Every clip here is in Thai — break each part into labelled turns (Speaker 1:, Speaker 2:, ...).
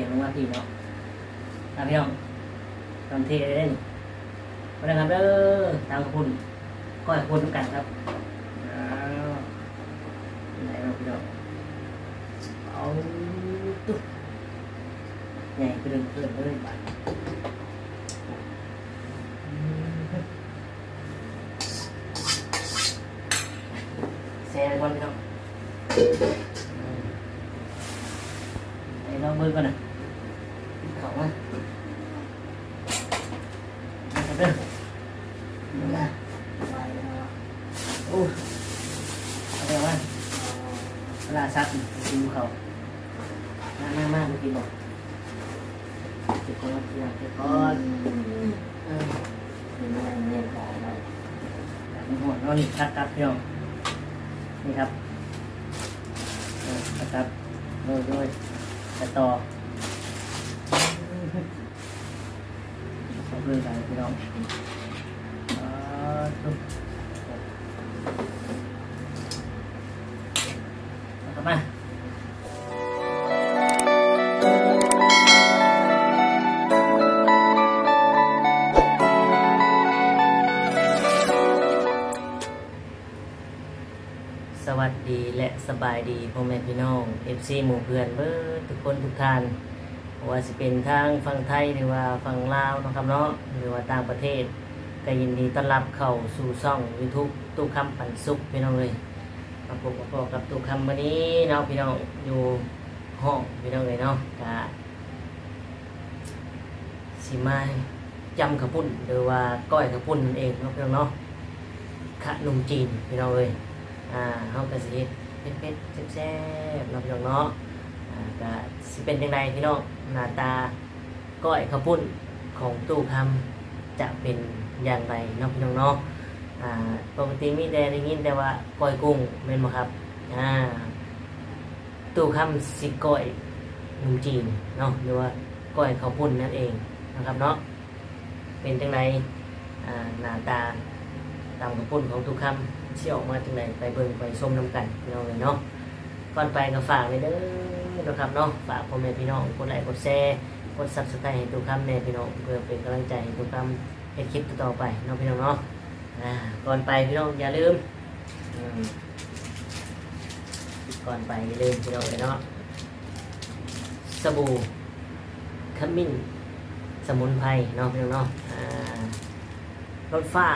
Speaker 1: ลี่ยนลงมาพี่เนาะตามพี่น้องตามเทเล่นมาเลยครับเด้อตามขอบคุณก้อยคุณทุกกันครับอ้าวไหนเราพี่น้องเอาตุ๊บใหญ่เกินเกินเลยบาดอืมแซ่บก่อนพี่น้อง ไอ้ลองมือก่อนนะเขามาเอาเด้อมาโอ้เอาไปเอามาเวลาซักกินเขามา กมากมากเมื่อกี้บอกเก็บก่อนอยากเก็บก่อนเออมีหัวเรานี่คัดครับพี่น้องนี่ครับเออคัดครับโรยโรยไปต่อขอบคุณกันพี่น้องอ่าตุ๊บเอาก บายดีพ่อแม่พี่น้อง FC หมู่เพื่อนเบิดทุกคนทุกท่านว่าสิเป็นทางฝั่งไทยหรือว่าฝั่งลาวนะครับเนาะหรือว่าต่างประเทศก็ยินดีต้อนรับเข้าสู่ช่อง YouTube ตู้คำปันสุขพี่น้องเลยมาพบกับพอกับตู้คำวันนี้เนาะพี่น้องอยู่ห้องพี่น้องเลยเนาะกะสิมาจำขปุ้นหรือว่าก้อยขปุ้นนั่นเองเนาะพี่น้องเนาะขนมจีนพี่น้องเลยอ่าเฮาก็สิ เผ็ดๆแซ่บๆเนาะพี่น้องเนาะอ่าก็สิเป็นจังไดพี่น้องหน้าตาก้อยข้าวปุ้นของตู้คำจะเป็นอย่างไรเนาะพี่น้องเนาะอ่าปกติมีแต่ได้ยินแต่ว่าก้อยกุ้งแม่นบ่ครับอ่าตู้คำสิก้อยขนมจีนเนาะหรือว่าก้อยข้าวปุ้นนั่นเองนะครับเนาะเป็นจังไดอ่าหน้าตาตามกระปุ่นของทุกคำ ที่ออกมาจากไหนไปเบิ่งไปชมน้ำกันพี่น้องเลยเนาะก่อนไปก็ฝากเลยเด้อนะครับเนาะฝากพ่อแม่พี่น้องกดไลค์กดแชร์กดซับสไครต์ให้ทุกคำแน่พี่น้องเพื่อเป็นกำลังใจให้ทุกคำให้คลิปต่อไปเนาะพี่น้องเนาะก่อนไปพี่น้องอย่าลืมก่อนไปอย่าลืมพี่น้องเลยเนาะสบู่ขมิ้นสมุนไพรเนาะพี่น้องเนาะอ่ารถฟ้า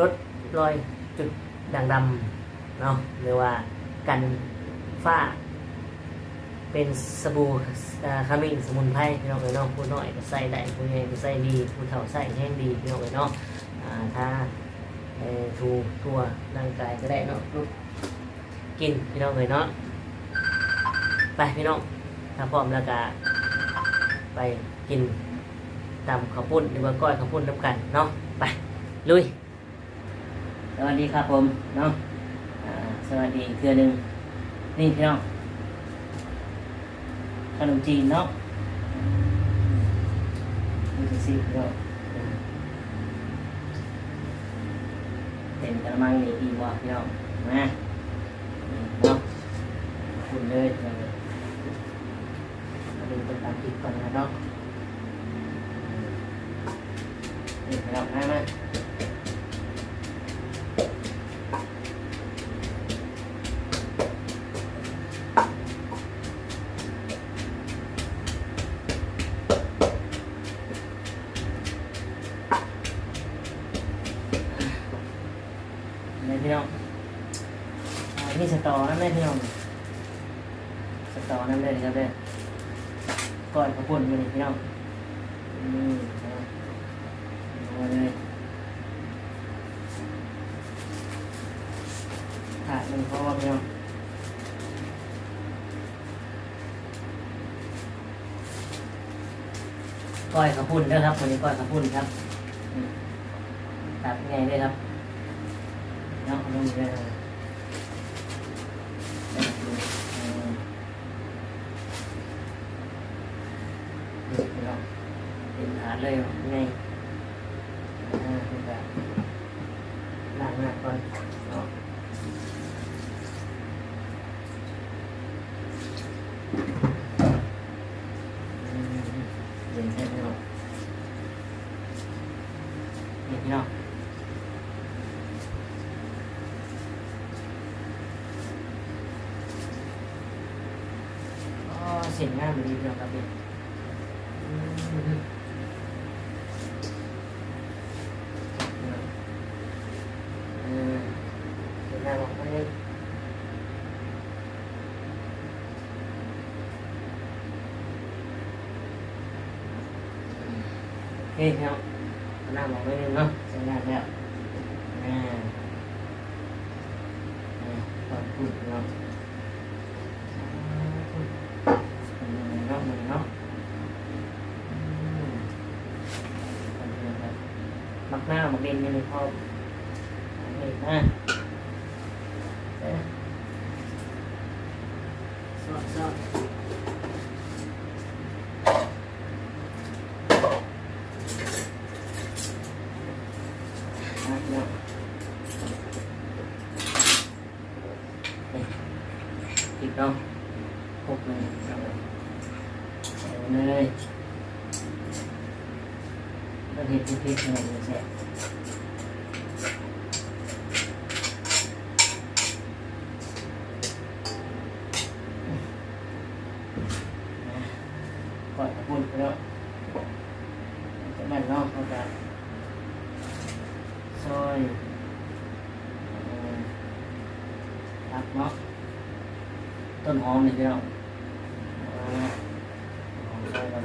Speaker 1: ลด รอยจุดด่างดำเนาะหรือว่ากันฝ้า เป็นสบู่ขมิ้นสมุนไพรพี่น้องเลยเนาะผู้น้อยก็ใส่ได้ผู้ใหญ่ก็ใส่ดีผู้เฒ่าใส่แห้งดีพี่น้องเลยเนาะอ่าถ้าถูทั่วร่างกายก็ได้เนาะลุกกินพี่น้องเลยเนาะไปพี่น้องถ้าพร้อมแล้วก็ไปกินตำข้าวปุ้นหรือว่าก้อยข้าวปุ้นน้ำกันเนาะไปลุย วัสดีครับผมเนาะอ่าสวัสดีอีกเทือหนึ่งนี่พี่น้องขนมจีนเนาะนี่คือสิพี่น้องเต็มกระมังนี่อีกว่าพี่น้องนี่เนาะคุณเลยพี่น้องมาดูเป็นตามคลิปก่อนนะเนาะนี่พี่น้องมามา ตอนั่นได้พี่น้องสตอนั่นได้เลยครับเด้อก้อนข้าวปุ้นมานี่พี่น้องอืมเอาเอาเลยถาดหนึ่งพอพี่น้องก้อยข้าวปุ้นเด้อครับวันนี้ก้อยข้าวปุ้นครับอืมตัดไงเลยครับเนาะลงเรือเป็นฐานเลย lời hôm nay làm là con. Đó. nhìn thấy không nhìn thấy không xỉn ngang mình đi được đặc biệt โอเคครับหน้าบอกไว้เลยเนาะเสียงงามแล้วอ่าอ่าขอบคุณเนาะเป็นยังไงเนาะมันเนาะอืมเป็นยังไงมักหน้ามักเด่นยังไม่พอนี่นะเอ๊ะสอดสอดอะเนาะนี่ติดเนาะ ครบเลยเอาเลยใส่ไปเลยก็เห็ดพริกๆอะไรอย่างเงี้ยก่อนจะพูดไปแล้วจะนั่นเนาะเขาจะซอยเอ่อครับ เนาะต้นหอมนี่พี่น้อง เอาใส่กัน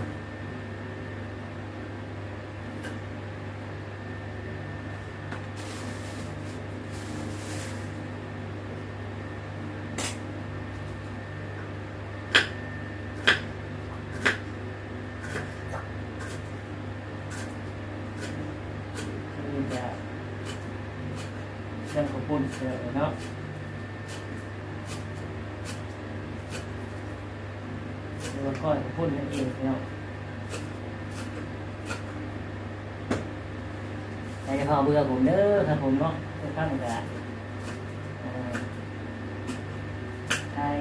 Speaker 1: นี่จะเรื่องของปุ่นเสร็จเนาะ แล้วก็พูดนั่นเองเนาะแต่จะพอ เบื่อผมเด้อครับผมเนาะท่านก็อ่าไทย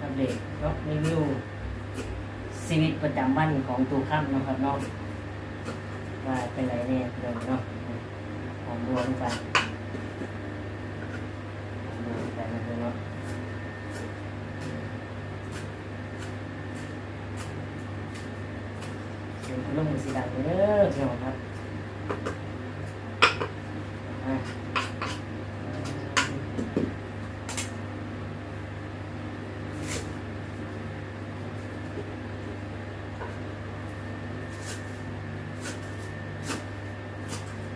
Speaker 1: อัปเดตเนาะรีวิวชีวิตประจำวันของตูข้ามนะครับเนาะว่าเป็นไรเนี่ยเดี๋ยวเนาะของรวมไปของรวมไปนะครับเนาะเสียงพัดลมมันสีดังเด้อพี่น้องครับอะ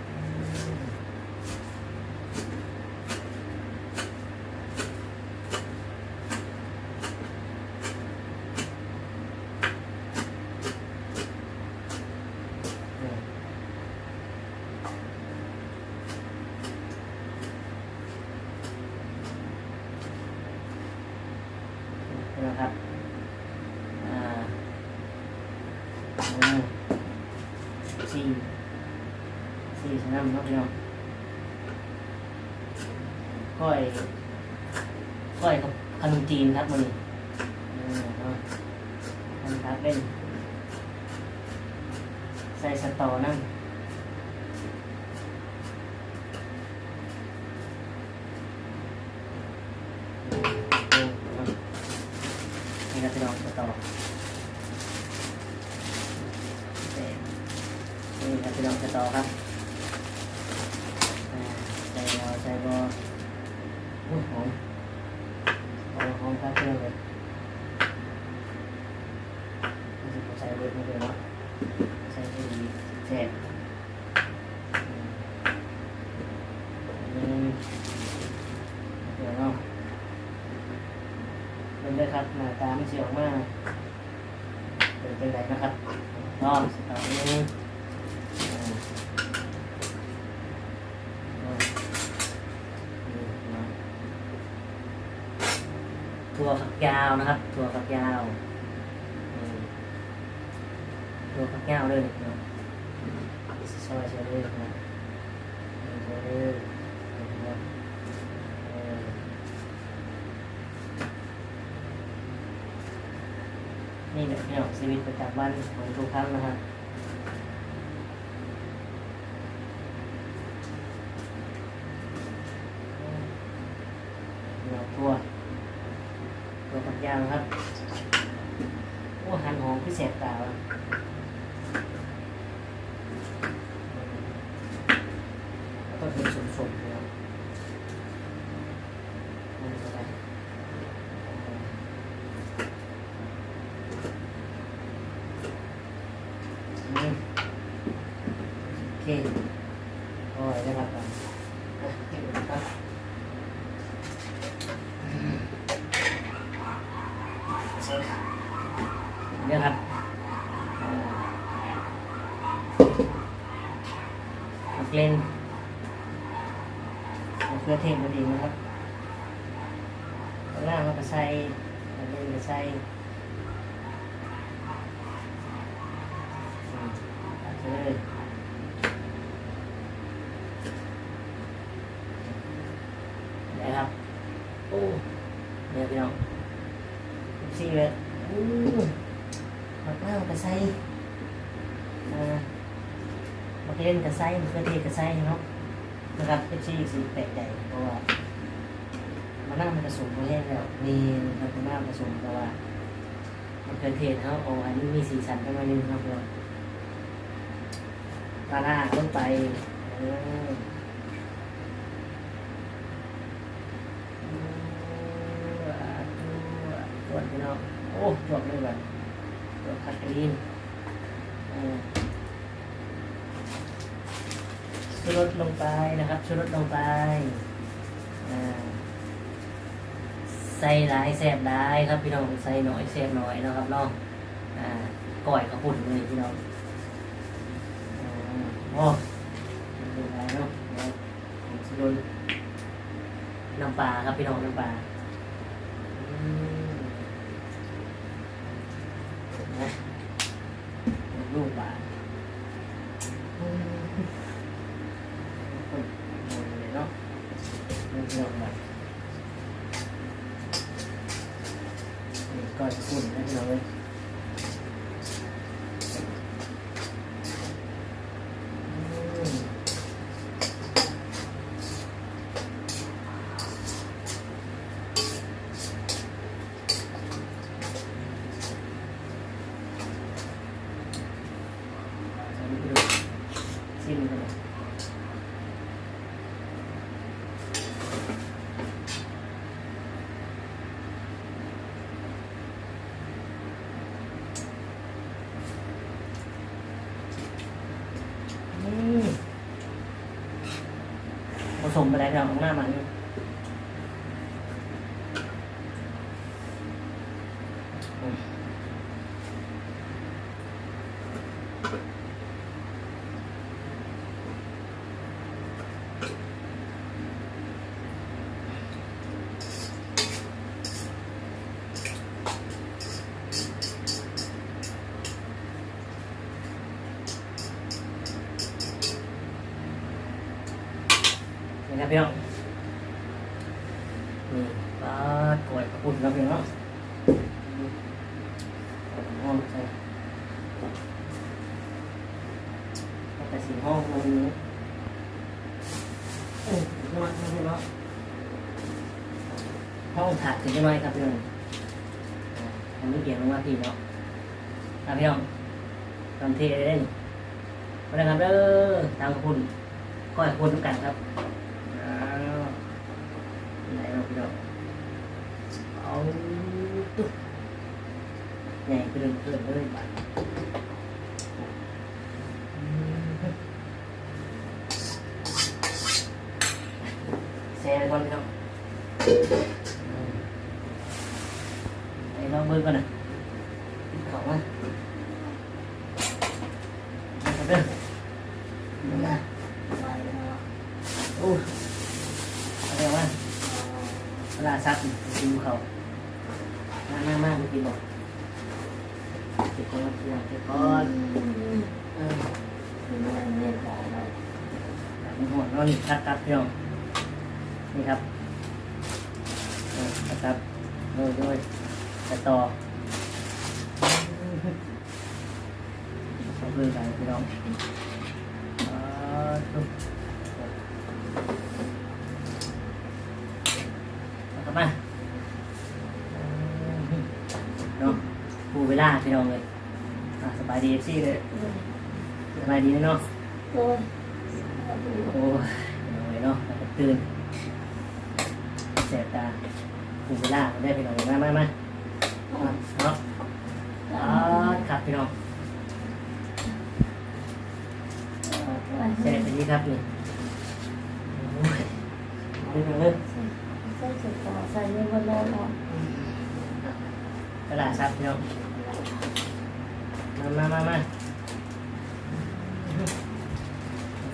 Speaker 1: อืมนี่นะครับ อ่าอ่าสี่สี่สนามเนาะพี่น้องก้ อยก้อยกับขนมจีนครับมันนี้อ่าเนาะทำครับเป็นใส่สตอนั่นนี่ก็จะลองสตอนี่ก็จะลองสตอครับใส่บอใส่บออุ้ย หอมหอมหอมครับเพื่อเลยใส่เบิดมาเลยเนาะใช้ที่ดีแซ่บอืมเดี๋ยวเนาะเป็นได้ครับหน้าตาไม่เสียออกมากป็นเป็นไรนะครับน้องสตาร์ทนี้อ่าอ่านี่เนาะ ถั่วฝักยาวนะครับ ถั่วฝักยาวถั่วฝักยาวเลยนะซอยเชอรี่นะเชอรี่นะครับเออนี่แหละพี่น้องชีวิตประจำวันของทุกครับเราตัวตัวฝักยาวครับ พิเศษตาวะแล้วก็เป็นสมๆนะครับนี่ก็ได้อืมโอเคโอ้ยได้รับกันอะเก็บไว้ก่อน เนี่ยครับอ่าผักเล่นมะเขือเทศมาดีนะครับข้างล่างเราก็ใส่ผักเล่นก็ใส่อืมตัดเลย ได้ครับ โอ้เนี่ยพี่น้องซี่เลยอู้มะนากระไซอ่ามะเขือเทศกระไซมะเขือเทกระไซเนาะนะครับเป็นชีสีแปลกใจเพราะว่ามะนาวมันผสมมาแห้งแล้วมีนะครับมะนาวผสมแต่ว่ามะเขือเทศเขาโอ้อันนี้มีสีสันประมาณนึงครับเราปลาล่าลงไปเออตร วจพี่น้องโอ้จวบเลยแบบตัวคัตเตอรีนชูรสลงไปนะครับชูรสลงไปใส่หลายแสบหลายครับพี่น้องใส่หน่อยแสบหน่อยนะครับนาะอ่าก่อยข้าวปุ้นเลยพี่น้องอ่าโอ้ลงไปเนาะเดี๋ยวผมชูรสน้ำปลาครับพี่น้องน้ำปลาอืม นะลูกบาทอืมคนเลยเนาะลูกบาทนี่ก้อยขุ่นนะพี่น้องเลยอืมใส่ลูกกระดูกซิมกันเลยอืมผ สมไปแล้วเนาของหน้ามัน พี่น้องนี่ปลากล้วยกระปุนครับพี่น้องห้องใช่แต่สีห้องมันนี้เออน้อยครับพี่น้องห้องถาดถึงจะน้อยครับพี่น้องอ่าอันนี้เกี่ยวลงมาพี่เนาะครับพี่น้องตอนเทได้เลยมาเลยครับเด้อตามคุณก้อยกระปุนกันครับ อ้าวไหนเราพี่น้องเอาตุ๊บใหญ่เกินเกินเลยบัดอืมแซ่ก่อนพี่น้องอืมไอ้ลองเบิ่งก่อนนะติดเขามาเอาครับเด้อเอามาโอ้อะไรวะเวลาซักนี่ดูเขามากมากมากกินบอกเก็บก้อนเก็บก้อนเออ มันหัวนอนคัดครับพี่น้องนี่ครับเออคัดครับโดยโดยแต่ต่อเอาเลยไปพี่น้องอ่าตุ๊บเอากลับมาเนาะปูเวลาพี่น้องเลยสบายดีซี่เลยสบายดีเนาะ
Speaker 2: โดย
Speaker 1: โอ้ยน้อย เก็ตื่นแสบตาปูเวลาได้พี่น้องมามามาเนาะอ๋อครับพี่น้องแสบไปนี้ครับนี่อ้ยดูหน่อยเลย
Speaker 2: ใส่สุดต่อใส่ในบนโลก
Speaker 1: กระดาษซับพี่น้องมามามามา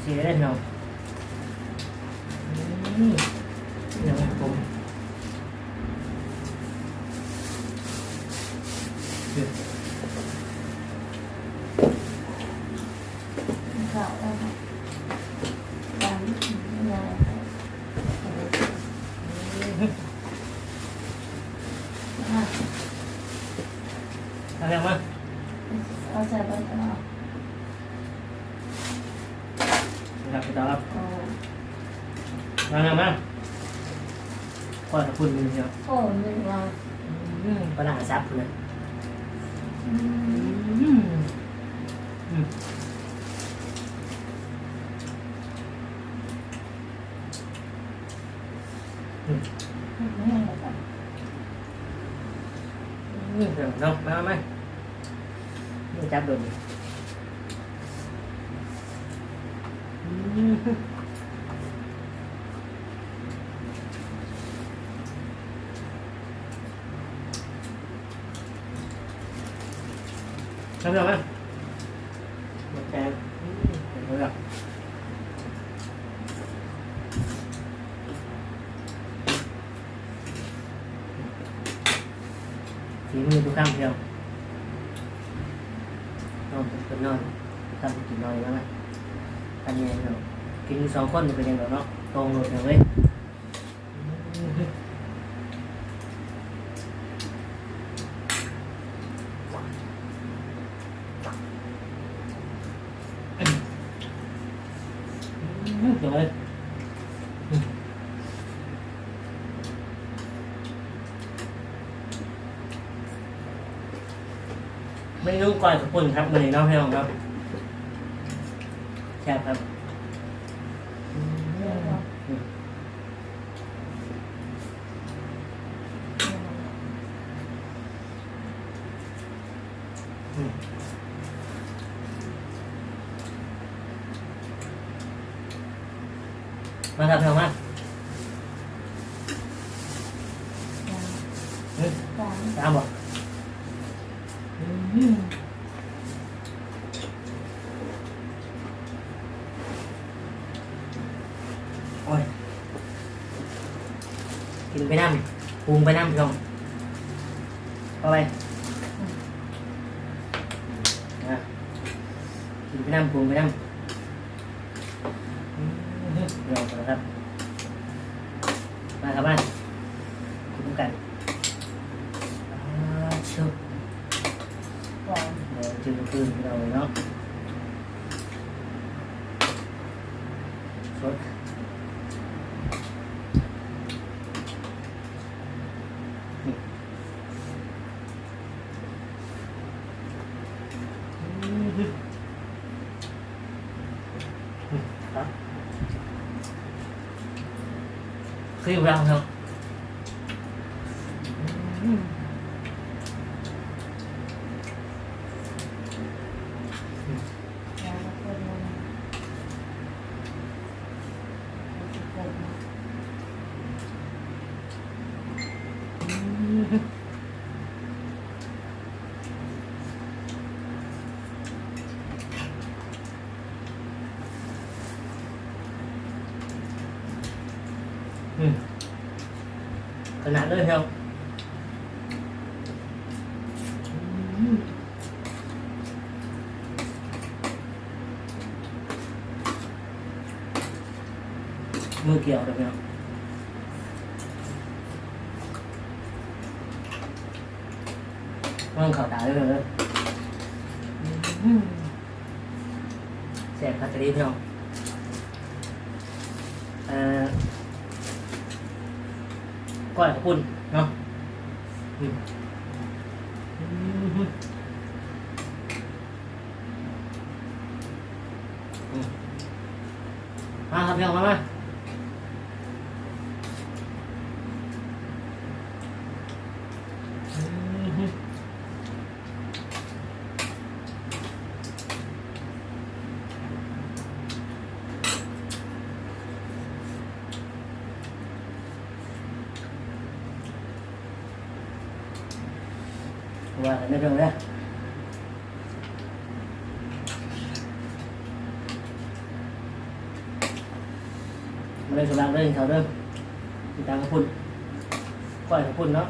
Speaker 1: สีได้พี่น้อง เดี๋ยวผม
Speaker 2: ข่าวแล้วการงาน
Speaker 1: เอาเร็วมา
Speaker 2: เอาใส่ไปก่อน
Speaker 1: ครับพี่ต่อครับ
Speaker 2: โอ้
Speaker 1: มาเร็วมาขอขอบคุณพี่น้อง
Speaker 2: โอ้หนึ่งวัน
Speaker 1: อืมกระดาษซับเลย
Speaker 2: อืม
Speaker 1: อืมอืมอืม
Speaker 2: ไม่ให้แบบ
Speaker 1: อืมเดี๋ยวน้องมามาไม่จับโดนอืมทำยังไงหมดแกงอืม เห็นไหมล่ะฝีมือทุกข้างเดียวนอนเป็นนอนทำกินนอนแล้วไหมทำยังไงเนาะกินสองคนเป็นยังไงเนาะตรงหมดเลยเว้ยอืมอืมเดี๋ยวเลยอืมไม่ รู้ก่อนกับปุ่นครับวันนี้น้องพี่น้องครับแช่บครับมอืมอืมมาครับพี่น้องมาอืม
Speaker 2: การ
Speaker 1: ตามบอกโอ้ย กินไปน้ำปรุ งไปน้ำพี่น้องเข้าไปนะกินไปน้ำปรุงไปน้ำอืมลองกันนะครับ มาครับมาคุ้มกันอ่าชุบ
Speaker 2: ก่อน
Speaker 1: เดี๋ยวจืดคืนเราเลยเนาะสดนี่อืมอืมครับ คือเราเนาะอืม
Speaker 2: งานคนนึง
Speaker 1: อืมข นาดเลยครับอืมมือเกี่ยวเลยครับว่างข่าวตาเลยเลยแสบพัตตานีพี่ ก้อยขอบคุณเนาะอืมมาครับพี่น้มา มาเล่นสำหรับเล่นเขาเริ่มติดตามกระพุ่นก้อย
Speaker 2: ข
Speaker 1: อบ
Speaker 2: คุ
Speaker 1: ณเนาะ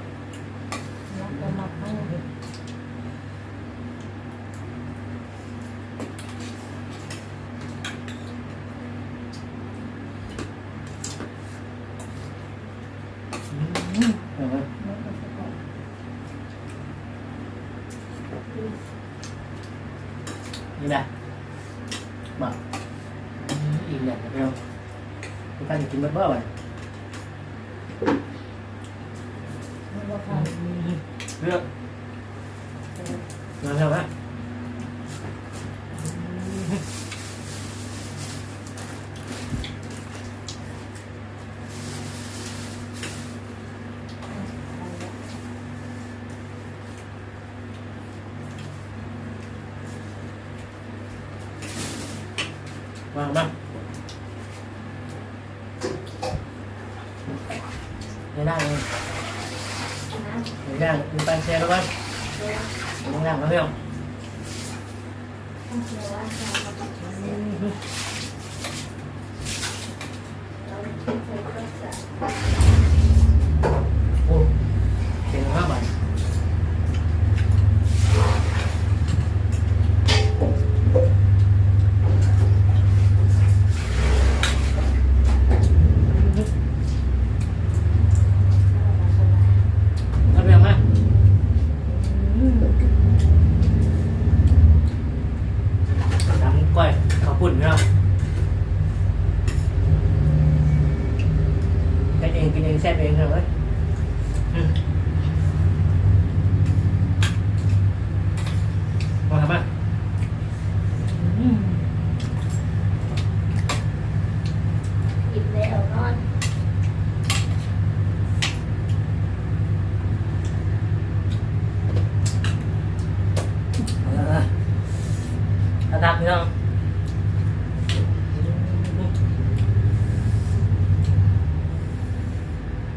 Speaker 1: ดับพี่น้อง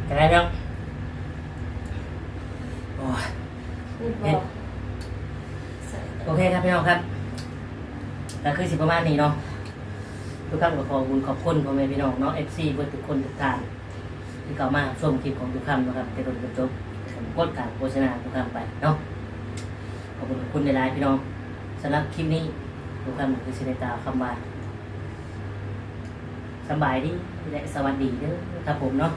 Speaker 1: จะได้ยังโอ้ย
Speaker 2: พูดบอกใส่
Speaker 1: โอเคครับพี่น้องครับแต่คือสิประมาณนี้เนาะทุกท่านก็ขอขอบคุณขอบคุณพ่อแม่พี่น้องเนาะ FC เพื่อทุกคนทุกท่านที่เข้ามาชมคลิปของทุกคำนะครับแต่โดนจนจบผมกดการโฆษณาทุกคำไปเนาะขอบคุณขอบคุณในไลน์พี่น้องสำหรับคลิปนี้ ทุกท่านคือสิเนตาคำว่าสบายดีและสวัสดีเด้อครับผมเนาะ